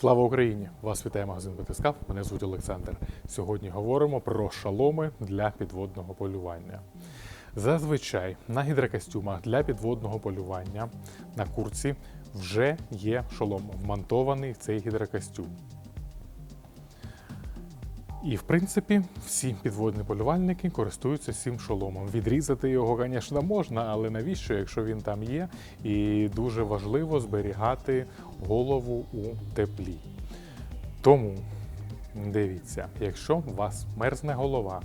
Слава Україні! Вас вітає магазин Батискав. Мене звуть Олександр. Сьогодні говоримо про шаломи для підводного полювання. Зазвичай на гідрокостюмах для підводного полювання на курці вже є шолом, вмонтований в цей гідрокостюм. І в принципі всі підводні полювальники користуються цим шоломом. Відрізати його, звісно, можна, але навіщо, якщо він там є? І дуже важливо зберігати голову у теплі. Тому дивіться, якщо у вас мерзне голова,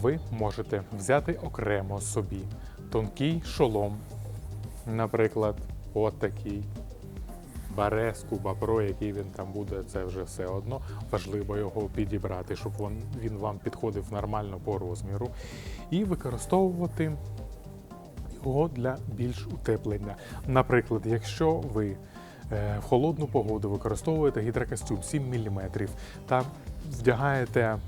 ви можете взяти окремо собі тонкий шолом, наприклад, от. Баре, Скуба Про, який він там буде, це вже все одно. Важливо його підібрати, щоб він, він вам підходив нормально по розміру. І використовувати його для більш утеплення. Наприклад, якщо ви е, в холодну погоду використовуєте гідрокостюм 7 мм та вдягаєте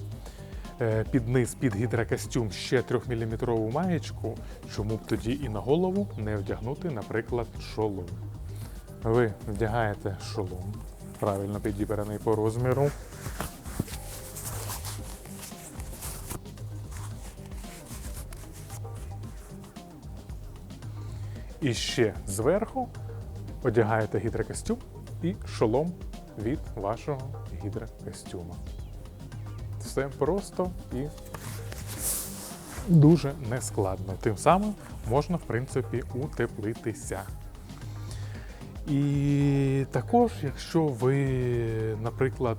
е, під низ під гідрокостюм ще 3-мм маєчку, чому б тоді і на голову не вдягнути, наприклад, шолом. Ви вдягаєте шолом, правильно підібраний по розміру. І ще зверху одягаєте гідрокостюм і шолом від вашого гідрокостюма. Все просто і дуже нескладно. Тим самим можна, в принципі, утеплитися. І також, якщо ви, наприклад,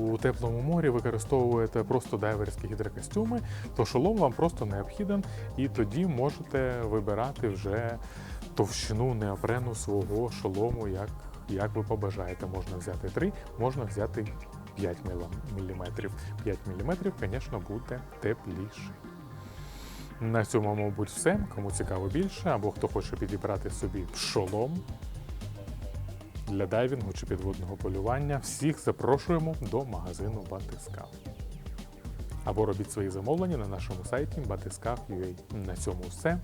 у теплому морі використовуєте просто дайверські гідрокостюми, то шолом вам просто необхіден, і тоді можете вибирати вже товщину неопрену свого шолому, як, як ви побажаєте. Можна взяти 3, можна взяти 5 мм. 5 мм, звісно, буде тепліше. На цьому, мабуть, все. Кому цікаво більше, або хто хоче підібрати собі шолом для дайвінгу чи підводного полювання, всіх запрошуємо до магазину Батиска. Або робіть свої замовлення на нашому сайті batiska.ua. На цьому все.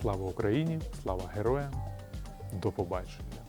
Слава Україні! Слава героям! До побачення!